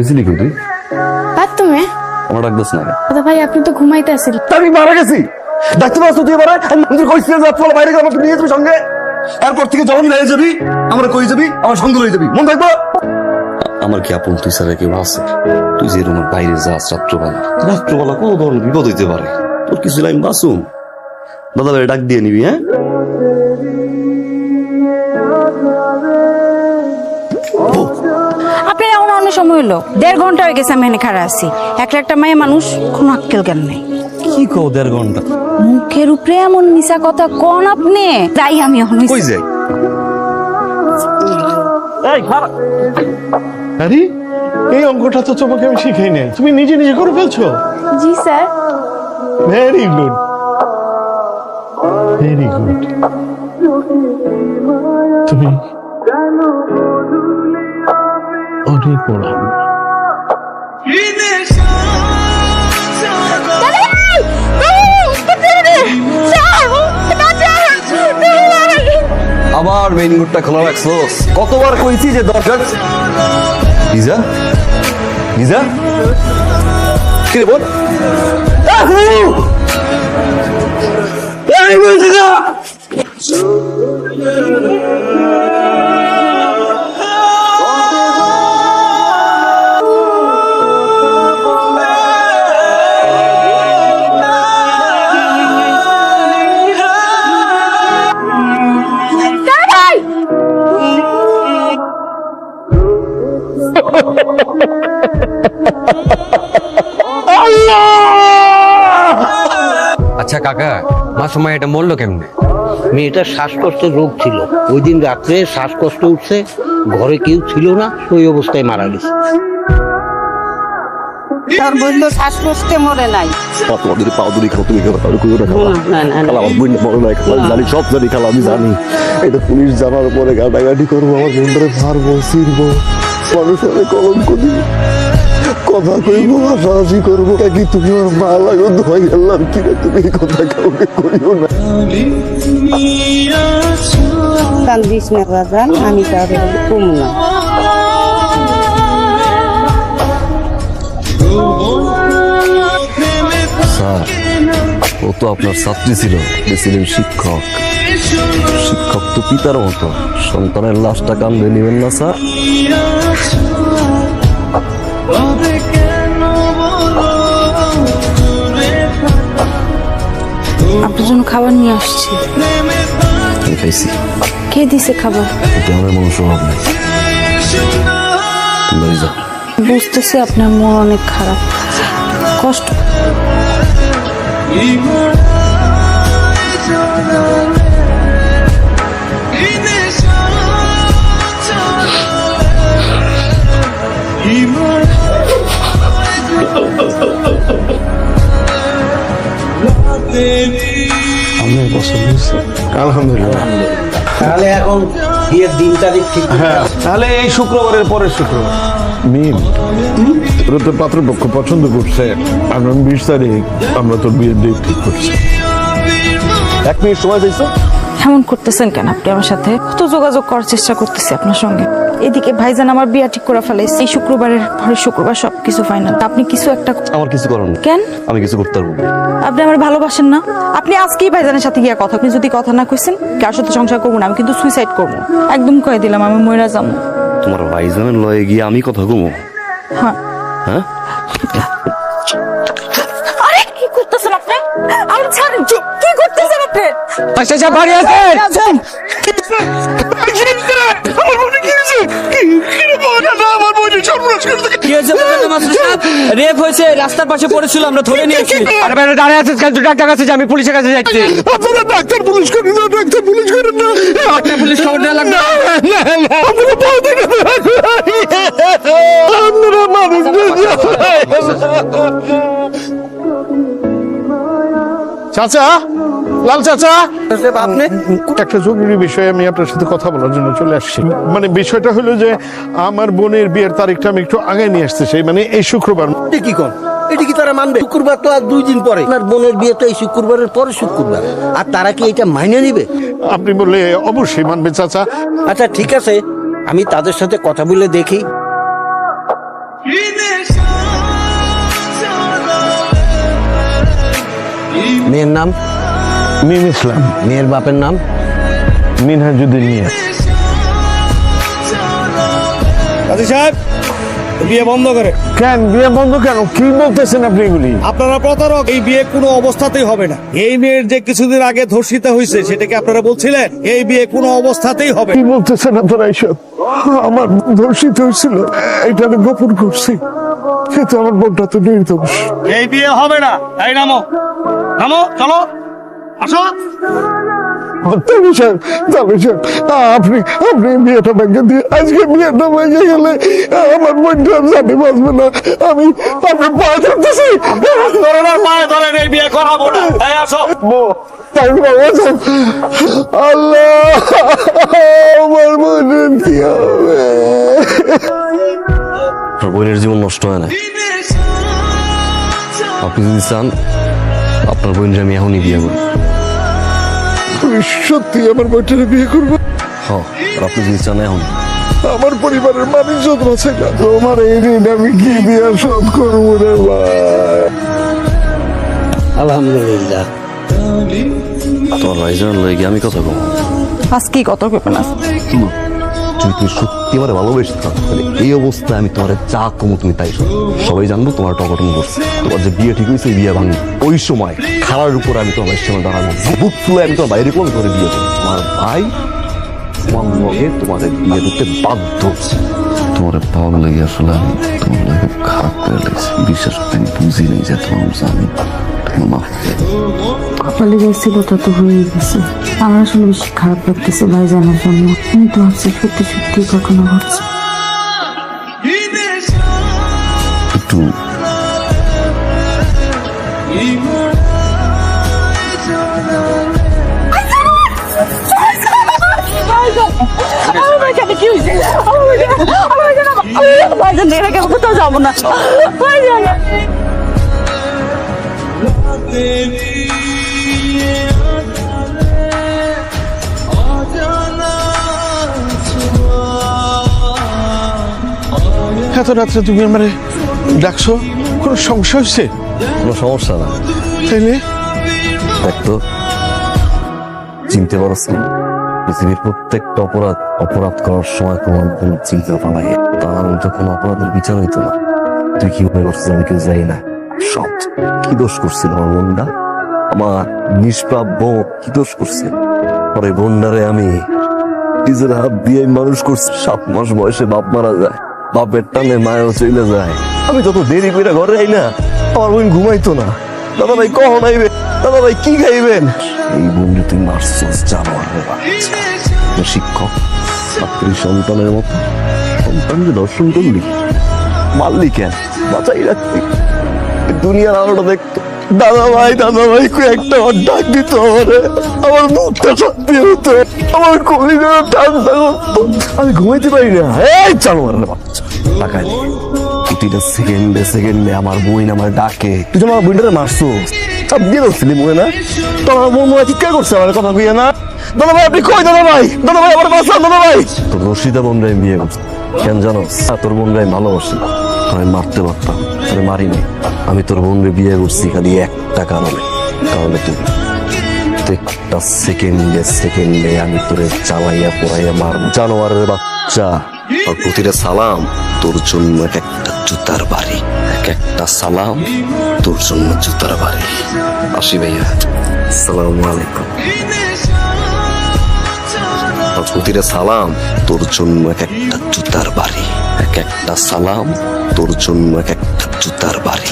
গেছিলি কই তুই বাথরুমে আমার ডাকতেছ না দাদা ভাই আপনি তো ঘুমাইতে আসেন আমি মারা গেছি। ডাক্তার আসতো তুই এবার? আমি মন্দির কইছিলাম যে বাইরে গেলাম নিয়ে যাবি সঙ্গে? এরপর থেকে যখন নিয়ে যাবি আমরা কই যাবি? আমার সঙ্গে লই যাবি। মন থাকব? আমার কি আপন তুই ছাড়া কেউ আছে? তুই যে রুমের বাইরে যাস রাত্রবেলা। রাত্রবেলা কোনো ধরনের বিপদ হইতে পারে। তোর কিছু লাইন বাসুম দাদা ভাই ডাক দিয়ে নিবি হ্যাঁ? আপনার সময় হলো দেড় ঘণ্টা হয়ে গেছে আমি এখানে খাড়া আছি। একটা একটা মেয়ে মানুষ কোনো আক্কেল জ্ঞান নেই। কি কও দেড় ঘণ্টা? মুখের উপরে এমন মিশা কথা কোন আপনি? তাই আমি এখন কই যাই? আরে এই অঙ্কটা তো তোমাকে আমি শিখাই নাই। তুমি নিজে নিজে করে ফেলছো? জি sir. Very good very good তুমি অনেক বড় আবার মেইন রোডটা খোলা রাখছোস কতবার কইছি যে দরকার? ভিজা ভিজা কি রে বল আচ্ছা কাকা মাসুমা এটা মরলো কেমনে? মেয়েটার শ্বাসকষ্টের রোগ ছিল। ওই দিন রাত্রে শ্বাসকষ্ট উঠছে ঘরে কেউ ছিল না ওই অবস্থায় মারা গেছে। তার বলল শ্বাসকষ্টে মরে নাই। তোমাদের পাও দুরি খাও তুমি খাও তাহলে কইও খাও। না, না, না। খালা আমার বই বড় নাই খালা জানি সব জানি খালা আমি জানি। এটা পুলিশ জানার পরে গাটাগাটি করব আমার বন্ধুরে মারবো ছিড়বো। মানুষ অনেক কলঙ্ক দিব। কথা কইবো হাসাহাসি করব। কি তুমি আমার মা লাগো? ধোয়াই গেলাম কি রে তুমি কথা কাউকে কইও না। কান্দিস না বাজান আমি তার কম না। স্যার ও তো আপনার ছাত্রী ছিল ছিলেন শিক্ষক। শিক্ষক তো পিতার মতো সন্তানের লাশটা কান্দে নেবেন না স্যার। আপনার জন্য খাবার নিয়ে আসছি। আমি খাইছি। কে দিছে খাবার? এটা আমার নেই। বাড়ি যাও। বুঝতেছি আপনার মন অনেক খারাপ। কষ্ট। আলহামদুলিল্লাহ তাহলে এখন বিয়ের দিন তারিখ ঠিক হ্যাঁ তাহলে এই শুক্রবারের পরের শুক্রবার। মিম তোর তো পাত্রপক্ষ পছন্দ করছে। আগামী বিশ তারিখ আমরা তোর বিয়ের ডেট ঠিক করছি। এক মিনিট সময় দিয়েছ? এমন করতেছেন কেন আপনি আমার সাথে? কত যোগাযোগ করার চেষ্টা করতেছি আপনার সঙ্গে। এদিকে ভাইজান আমার বিয়া ঠিক করে ফেলাইছে। এই শুক্রবারের পরের শুক্রবার সবকিছু ফাইনাল আপনি কিছু একটা আমার কিছু করার নেই। কেন? আমি কিছু করতে পারব না। আপনি আমার ভালোবাসেন না। আপনি আজকেই ভাইজানের সাথে গিয়া কথা আপনি যদি কথা না কইছেন কার সাথে সংসার করব না? আমি কিন্তু সুইসাইড করব। একদম কয়ে দিলাম আমি ময়রা যাব। তোমার ভাইজানের লয়ে গিয়ে আমি কথা ঘুমো হ্যাঁ। হ্যাঁ? আরে কি করতেছেন আপনি? আমি ছাড়েন কি কি করতেছেন আপনি? আচ্ছা আচ্ছা বাড়ি আছেন কি হয়েছে মাস্টার সাহেব? রেপ হয়েছে রাস্তার পাশে পড়েছিল আমরা ধরে নিয়েছি। আরে বাইরে দাঁড়িয়ে আছিস কেন? তুই ডাক্তার কাছে যা, আমি পুলিশের কাছে যাচ্ছি। আপনারা ডাক্তার পুলিশ করেন না ডাক্তার পুলিশ করেন না। একটা পুলিশ খবর দেওয়া লাগবে? আপনারা বলতে আপনারা মানুষ চাচা? লাল চাচা। আপনি? একটা জরুরি বিষয়ে আমি আপনার সাথে কথা বলার জন্য চলে আসছি। মানে বিষয়টা হলো যে আমার বোনের বিয়ের তারিখটা আমি একটু আগে নিয়ে আসতে চাই মানে এই শুক্রবার। কি কোন? এটা কি তারা মানবে? শুক্রবার তো আর দুই দিন পরে। আপনার বোনের বিয়ে তো এই শুক্রবারের পরে শুক্রবার। আর তারা কি এটা মাইনে নিবে? আপনি বললে অবশ্যই মানবে চাচা। আচ্ছা ঠিক আছে। আমি তাদের সাথে কথা বলে দেখি। মেয়ের নাম? মিম ইসলাম। মেয়ের বাপের নাম? মিনহাজুদ্দিন মিয়া। কাজী সাহেব বিয়ে বন্ধ করে। কেন? বিয়ে বন্ধ কেন? কি বলতেছেন আপনি এগুলি? আপনারা প্রতারক এই বিয়ে কোনো অবস্থাতেই হবে না। এই মেয়ের যে কিছুদিন আগে ধর্ষিত হয়েছে সেটাকে আপনারা বলছিলেন? এই বিয়ে কোনো অবস্থাতেই হবে কি বলতেছেন আপনারা এইসব? আমার ধর্ষিত হয়েছিল এটা আমি গোপন করছি। কিন্তু আমার বোনটা তো নির্দোষ। এই বিয়ে হবে না। এই নামো। নামো চলো। আসো। তাহলে স্যার তাহলে স্যার আপনি আপনি বিয়েটা ভেঙে দিয়ে আজকে বিয়েটা ভেঙে গেলে আমার বোনটা জানি বাঁচবে না। আমি আপনার পা ধরতেছি। ধরেন আর পায়ে ধরেন এই বিয়ে করাবো না। এই আসো। আল্লাহ আমার বোনের কি হবে? বোনের জীবন নষ্ট হয় না? আপনি যদি চান আপনার বোনের আমি এখনই বিয়ে করব। তুমি সত্যি আমার বইটারে বিয়ে করব? হ্যাঁ আর আপনি যদি চান এখন। আমার পরিবারের মানুষ যত আছে না তোমার এই ঋণ আমি কি দিয়ে শোধ করব রে ভাই। আলহামদুলিল্লাহ। তোমার ভাইজান লয়ে আমি কথা বলব আজকেই কত করবেন আজ যদি তুমি সত্যি আমার ভালোবেসে তাহলে এই অবস্থায় আমি তোমার যা কমু তুমি তাই শোনো। সবাই জানব তোমার টকটম করছে তোমার যে বিয়ে ঠিক হয়েছে এই বিয়ে ভাঙবে। ওই সময় খারার উপর আমি তোমার সামনে দাঁড়াবো। বুক ফুলে আমি তোমার বাইরে কোন করে বিয়ে তোমার ভাই তোমার লগে তোমাদের বিয়ে দিতে বাধ্য তোমার পাওয়া লেগে আসলে আমি তোমার লাগে খারাপ করে লেগেছে। বিশ্বাস করতে আমি বুঝি নেই যে তোমার জানি তোমার মাফ। কপালে যা তা তো হয়েই গেছে। আমার আসলে বেশি খারাপ লাগতেছে ভাই জানার জন্য আমি তো ভাবছি সত্যি সত্যি ঘটনা ঘটছে একটু কোথাও যাব না ভাইজান রাত্রে তুমি আমার ডাকছো? কোনো সমস্যা হচ্ছে কোনো সমস্যা না। তাইলে? দেখতো চিনতে পারছ না পৃথিবীর প্রত্যেকটা অপরাধ অপরাধ করার সময় তোমার কোনো চিন্তা পালাই তার কোনো অপরাধের বিচার হইতো না। তুই কি মনে করছিস আমি কেউ যাই না। সব কি দোষ করছিল আমার বোনটা? আমার নিষ্পাপ বোন কি দোষ করছিল? পরে বোনটারে আমি নিজের হাত দিয়ে মানুষ করছি সাত মাস বয়সে বাপ মারা যায়। বাপের টানে মায়ও চলে যায়। আমি যত দেরি করে ঘরে আই না, আমার বোন ঘুমাইতো না। দাদা ভাই কখন আইবে? দাদা ভাই কি খাইবেন? এই বন্ধু তুই মারছস, জানোয়ার। শিক্ষক ছাত্রী সন্তানের মতো। সন্তানকে দর্শন করলি, মারলি কেন? বাঁচাই রাখতি দুনিয়ার আলোটা দেখতো দাদা ভাই দাদা ভাই একটা ডাক দিত আমারে। আমার মুখটা শান্তি হতো। আমার কলিজা ঠান্ডা করতো আমি ঘুমাইতে পারি না। এই জানোয়ার রে বাচ্চা টাকা প্রতিটা সেকেন্ডে সেকেন্ডে আমার বই আমার ডাকে। তুই যখন আমার বইটারে মারছো চাপ দিয়ে ধরছিলি মনে না? তোমার বোন মনে চিৎকার করছে আমার কথা কইয়া না? দাদা ভাই, আপনি কই দাদা ভাই? দাদা ভাই, আমার বাঁচান দাদা ভাই। তোর রশিদা বোন আমি বিয়ে করছি। কেন জানো? তোর বোন আমি ভালোবাসি আমি মারতে পারতাম আমি মারিনি। আমি তোর বোনরে বিয়ে করছি খালি একটা কারণে। কারণে তুমি প্রত্যেকটা সেকেন্ডে সেকেন্ডে আমি তোরে চালাইয়া পড়াইয়া মার জানোয়ারের বাচ্চা। আর প্রতিটা সালাম তোর জন্য এক একটা জুতার বাড়ি। এক একটা সালাম তোর জন্য জুতার বাড়ি। আসি ভাইয়া, আসসালামু আলাইকুম। প্রতিটা সালাম তোর জন্য এক একটা জুতার বাড়ি। এক একটা সালাম তোর জন্য এক একটা জুতার বাড়ি।